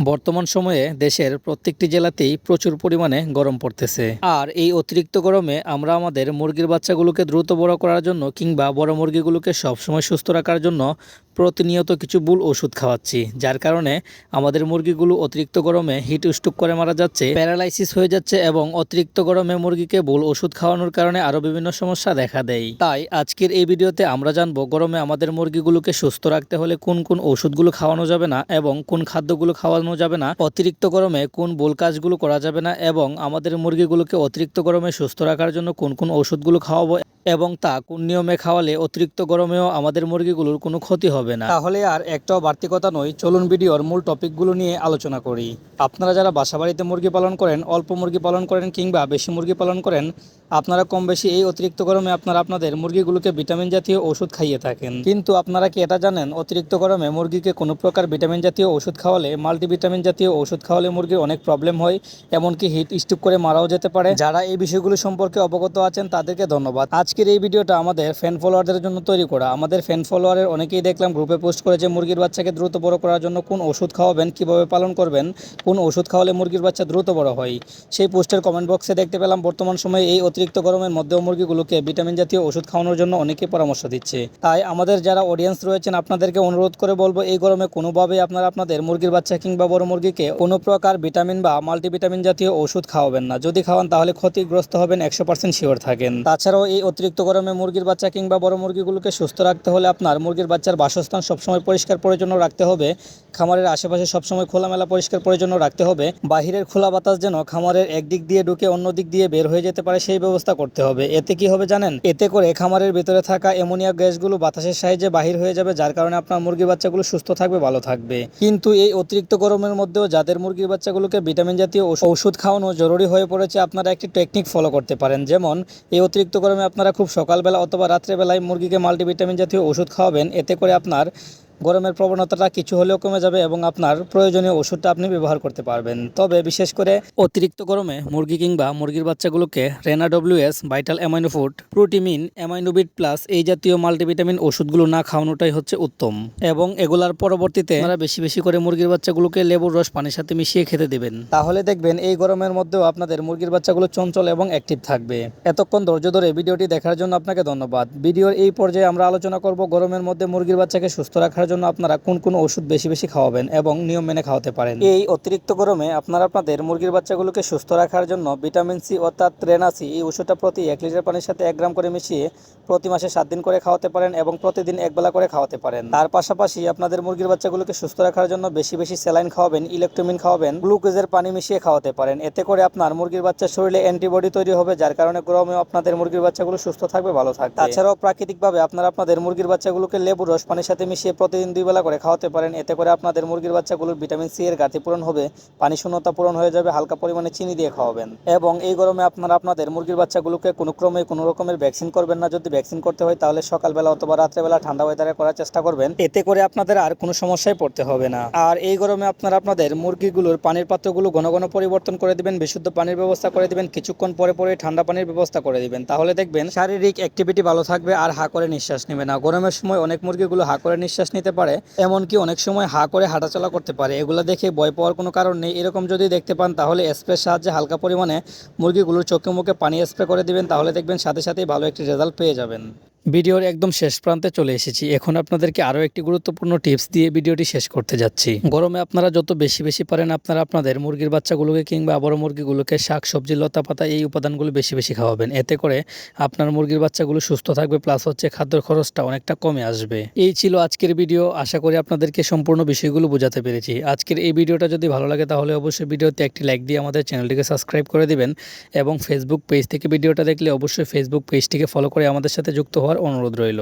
বর্তমান সময়ে দেশের প্রত্যেকটি জেলাতেই প্রচুর পরিমাণে গরম পড়তেছে। আর এই অতিরিক্ত গরমে আমরা আমাদের মুরগির বাচ্চাগুলোকে দ্রুত বড় করার জন্য কিংবা বড় মুরগিগুলোকে সবসময় সুস্থ রাখার জন্য প্রতিনিয়ত কিছু ভুল ওষুধ খাওয়াচ্ছি, যার কারণে আমাদের মুরগিগুলো অতিরিক্ত গরমে হিট স্ট্রোক করে মারা যাচ্ছে, প্যারালাইসিস হয়ে যাচ্ছে এবং অতিরিক্ত গরমে মুরগিকে ভুল ওষুধ খাওয়ানোর কারণে আরও বিভিন্ন সমস্যা দেখা দেয়। তাই আজকের এই ভিডিওতে আমরা জানব গরমে আমাদের মুরগিগুলোকে সুস্থ রাখতে হলে কোন কোন ওষুধগুলো খাওয়ানো যাবে না এবং কোন খাদ্যগুলো খাওয়ানো যাবে না, অতিরিক্ত গরমে কোন ভুল কাজগুলো করা যাবে না এবং আমাদের মুরগিগুলোকে অতিরিক্ত গরমে সুস্থ রাখার জন্য কোন কোন ওষুধগুলো খাওয়াবো এবং তা কোন নিয়মে খাওয়ালে অতিরিক্ত গরমেও আমাদের মুরগিগুলোর কোনো ক্ষতি হবে না। তাহলে আর একটাও বাড়তি কথা নয়, চলুন ভিডিওর মূল টপিকগুলো নিয়ে আলোচনা করি। আপনারা যারা বাসাবাড়িতে মুরগি পালন করেন, অল্প মুরগি পালন করেন কিংবা বেশি মুরগি পালন করেন, আপনারা কম বেশি এই অতিরিক্ত গরমে আপনারা আপনাদের মুরগিগুলোকে ভিটামিন জাতীয় ওষুধ খাইয়ে থাকেন। কিন্তু আপনারা কি এটা জানেন, অতিরিক্ত গরমে মুরগিকে কোনো প্রকার ভিটামিন জাতীয় ওষুধ খাওয়ালে, মাল্টিভিটামিন জাতীয় ওষুধ খাওয়ালে মুরগির অনেক প্রবলেম হয়, এমনকি হিট স্ট্রোক করে মারাও যেতে পারে? যারা এই বিষয়গুলো সম্পর্কে অবগত আছেন তাদেরকে ধন্যবাদ। আজকের এই ভিডিওটা আমাদের ফ্যান ফলোয়ারদের জন্য তৈরি করা। আমাদের ফ্যান ফলোয়ারের অনেকেই দেখলাম গ্রুপে পোস্ট করেছে, মুরগির বাচ্চাকে দ্রুত বড় করার জন্য কোন ওষুধ খাওয়াবেন? কীভাবে পালন করবেন? কোন ওষুধ খাওয়ালে মুরগির বাচ্চা দ্রুত বড় হয়? সেই পোস্টের কমেন্ট বক্সে দেখতে পেলাম, বর্তমান সময়ে এই অতিরিক্ত গরমের মধ্যেও মুরগিগুলোকে ভিটামিন জাতীয় ওষুধ খাওয়ানোর জন্য অনেকেই পরামর্শ দিচ্ছে। তাই আমাদের যারা অডিয়েন্স রয়েছেন, আপনাদেরকে অনুরোধ করে বলব, এই গরমে কোনোভাবেই আপনারা আপনাদের মুরগির বাচ্চা কিংবা বড় মুরগিকে কোনো প্রকার ভিটামিন বা মাল্টিভিটামিন জাতীয় ওষুধ খাওয়াবেন না। যদি খাওয়ান, তাহলে ক্ষতিগ্রস্ত হবেন, একশো পার্সেন্ট শিওর থাকেন। তাছাড়াও এই অতিরিক্ত গরমে মুরগির বাচ্চা কিংবা বড় মুরগিগুলোকে সুস্থ রাখতে হলে আপনার মুরগির বাচ্চার বাসস্থান সবসময় পরিষ্কার পরিচ্ছন্ন রাখতে হবে। খামারের আশেপাশে সবসময় খোলামেলা পরিষ্কার পরিচ্ছন্ন রাখতে হবে। বাহিরের খোলা বাতাস যেন খামারের একদিক দিয়ে ঢুকে অন্য দিক দিয়ে বের হয়ে যেতে পারে সেই ব্যবস্থা করতে হবে। এতে কি হবে জানেন? এতে করে খামারের ভিতরে থাকা অ্যামোনিয়া গ্যাসগুলো বাতাসের সাহায্যে বাহির হয়ে যাবে, যার কারণে আপনার মুরগির বাচ্চাগুলো সুস্থ থাকবে, ভালো থাকবে। কিন্তু এই অতিরিক্ত গরমের মধ্যেও যাদের মুরগির বাচ্চাগুলোকে ভিটামিন জাতীয় ওষুধ খাওয়ানো জরুরি হয়ে পড়েছে, আপনারা একটি টেকনিক ফলো করতে পারেন। যেমন, এই অতিরিক্ত গরমে আপনারা খুব সকালবেলা অথবা রাত্রেবেলায় মুরগিকে মাল্টিভিটামিন জাতীয় ওষুধ খাওয়াবেন। এতে করে আপনার গরমের প্রবণতাটা কিছু হলেও কমে যাবে এবং আপনার প্রয়োজনীয় ওষুধটা আপনি ব্যবহার করতে পারবেন। তবে বিশেষ করে অতিরিক্ত গরমে মুরগি কিংবা মুরগির বাচ্চাগুলোকে Rena WS vital amino food, Protimin, Aminobit plus এই জাতীয় মাল্টিভিটামিন ওষুধগুলো না খাওয়ানোটাই হচ্ছে উত্তম। এবং এগুলার পরবর্তীতে আপনারা বেশি বেশি করে মুরগির বাচ্চাগুলোকে লেবুর রস পানির সাথে মিশিয়ে খেতে দেবেন। তাহলে দেখবেন এই গরমের মধ্যেও আপনাদের মুরগির বাচ্চাগুলো চঞ্চল এবং অ্যাক্টিভ থাকবে। এতক্ষণ ধৈর্য ধরে ভিডিওটি দেখার জন্য আপনাকে ধন্যবাদ। ভিডিওর এই পর্যায়ে আমরা আলোচনা করব গরমের মধ্যে মুরগির বাচ্চাকে সুস্থ রাখার জন্য আপনারা কোন কোন ওষুধ বেশি বেশি খাওয়াবেন এবং নিয়ম মেনে খাওয়াতে পারেন? এই অতিরিক্ত গরমে আপনারা আপনাদের মুরগির বাচ্চাগুলোকে সুস্থ রাখার জন্য ভিটামিন সি অর্থাৎ ট্রেনাসি এই ওষুধটা প্রতি এক লিটার পানির সাথে এক গ্রাম করে মিশিয়ে প্রতি মাসে সাত দিন করে খাওয়াতে পারেন এবং প্রতিদিন একবেলা করে খাওয়াতে পারেন। তার পাশাপাশি আপনাদের মুরগির বাচ্চাগুলোকে সুস্থ রাখার জন্য বেশি বেশি স্যালাইন খাওয়াবেন ইলেকট্রোমিন খাওয়াবেন গ্লুকোজের পানি মিশিয়ে খাওয়াতে পারেন। এতে করে আপনার মুরগির বাচ্চার শরীরে অ্যান্টিবডি তৈরি হবে যার কারণে গরমে আপনাদের মুরগির বাচ্চাগুলো সুস্থ থাকবে ভালো থাকবে। তাছাড়াও প্রাকৃতিকভাবে আপনারা আপনাদের মুরগির বাচ্চাগুলোকে লেবুর রস পানির সাথে মিশিয়ে প্রতিদিন দুই বেলা করে খাওয়াতে পারেন। এতে করে আপনাদের মুরগির বাচ্চাগুলোর ভিটামিন সি এর ঘাটতি পূরণ হবে, পানি শূন্যতা পূরণ হয়ে যাবে, হালকা পরিমাণে চিনি দিয়ে খাওয়াবেন। এবং এই গরমে আপনারা আপনাদের মুরগির বাচ্চাগুলোকে কোনো ক্রমে কোনো রকমের ভ্যাকসিন করবেন না। যদি ভ্যাকসিন করতে হয় তাহলে সকালবেলা অথবা রাত্রেবেলা ঠান্ডা ওয়েদারে করার চেষ্টা করবেন। এতে করে আপনাদের আর কোনো সমস্যায় পড়তে হবে না। আর এই গরমে আপনারা আপনাদের মুরগিগুলোর পানির পাত্রগুলো ঘন ঘন পরিবর্তন করে দিবেন, বিশুদ্ধ পানির ব্যবস্থা করে দিবেন, কিছুক্ষণ পরে পরে ঠান্ডা পানির ব্যবস্থা করে দিবেন। তাহলে দেখবেন শারীরিক অ্যাক্টিভিটি ভালো থাকবে আর হা করে নিঃশ্বাস নেবে না। গরমের সময় অনেক মুরগিগুলো হা করে নিঃশ্বাস নিতে পারে, এমনকি অনেক সময় হা করে হাঁটাচলা করতে পারে। এগুলো দেখে ভয় পাওয়ার কোনো কারণ নেই। এরকম যদি দেখতে পান, তাহলে স্প্রের সাহায্যে হালকা পরিমাণে মুরগিগুলোর চোখে মুখে পানি স্প্রে করে দিবেন, তাহলে দেখবেন সাথে সাথেই ভালো একটি রেজাল্ট পেয়ে যাবেন। ভিডিওর একদম শেষ প্রান্তে চলে এসেছি। এখন আপনাদেরকে আরও একটি গুরুত্বপূর্ণ টিপস দিয়ে ভিডিওটি শেষ করতে যাচ্ছি। গরমে আপনারা যত বেশি বেশি পারেন, আপনারা আপনাদের মুরগির বাচ্চাগুলোকে কিংবা বড় মুরগিগুলোকে শাক, সবজি, লতা পাতা এই উপাদানগুলো বেশি বেশি খাওয়াবেন। এতে করে আপনার মুরগির বাচ্চাগুলো সুস্থ থাকবে প্লাস হচ্ছে খাদ্যের খরচটা অনেকটা কমে আসবে। এই ছিল আজকের ভিডিও। আশা করি আপনাদেরকে সম্পূর্ণ বিষয়গুলো বোঝাতে পেরেছি। আজকের এই ভিডিওটা যদি ভালো লাগে, তাহলে অবশ্যই ভিডিওতে একটি লাইক দিয়ে আমাদের চ্যানেলটিকে সাবস্ক্রাইব করে দিবেন এবং ফেসবুক পেজ থেকে ভিডিওটা দেখলে অবশ্যই ফেসবুক পেজটিকে ফলো করে আমাদের সাথে যুক্ত হওয়ার অনুরোধ রইল।